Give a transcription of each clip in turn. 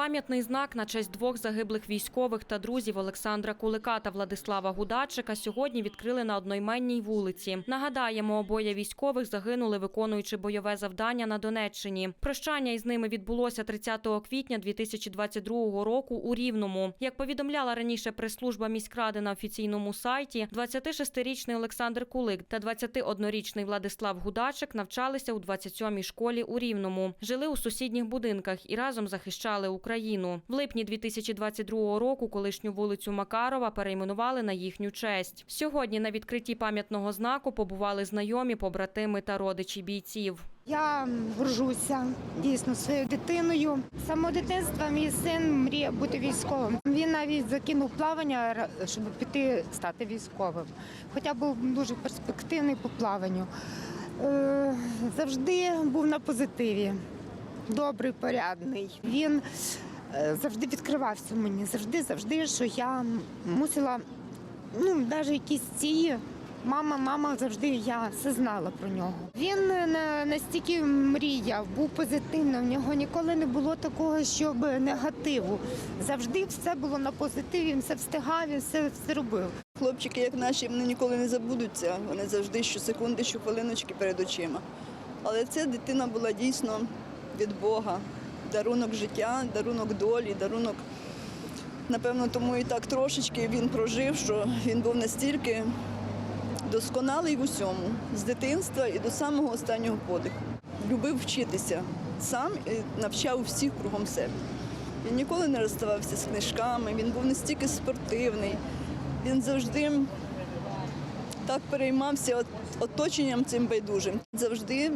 Пам'ятний знак на честь двох загиблих військових та друзів Олександра Кулика та Владислава Гудачика сьогодні відкрили на однойменній вулиці. Нагадаємо, обоє військових загинули, виконуючи бойове завдання на Донеччині. Прощання із ними відбулося 30 квітня 2022 року у Рівному. Як повідомляла раніше прес-служба міськради на офіційному сайті, 26-річний Олександр Кулик та 21-річний Владислав Гудачик навчалися у 27-й школі у Рівному, жили у сусідніх будинках і разом захищали Україну. В липні 2022 року колишню вулицю Макарова перейменували на їхню честь. Сьогодні на відкритті пам'ятного знаку побували знайомі, побратими та родичі бійців. Я горжуся дійсно своєю дитиною. З самого дитинства мій син мріє бути військовим. Він навіть закинув плавання, щоб піти стати військовим. Хоча був дуже перспективний по плаванню. Е, Завжди був на позитиві, добрий, порядний. Він е, завжди відкривався мені, завжди, завжди, що я мусила, ну, навіть якісь ці. Мама, мама завжди я все знала про нього. Він е, настільки мріяв, був позитивним. В нього ніколи не було такого, щоб негативу. Завжди все було на позитиві, він все встигав, він все, все робив. Хлопчики, як наші, вони ніколи не забудуться. Вони завжди щосекунди, щохвилиночки перед очима. Але ця дитина була дійсно від Бога. Дарунок життя, дарунок долі, дарунок. Напевно, тому і так трошечки він прожив, що він був настільки досконалий в усьому, з дитинства і до самого останнього подиху. Любив вчитися сам і навчав всіх кругом себе. Він ніколи не розставався з книжками, він був настільки спортивний, він завжди так переймався оточенням цим байдужим. Завжди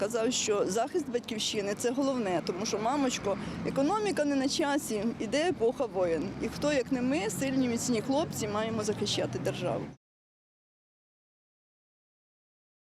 казав, що захист батьківщини це головне, тому що, мамочко, економіка не на часі, іде епоха воєн. І хто, як не ми, сильні міцні хлопці, маємо захищати державу.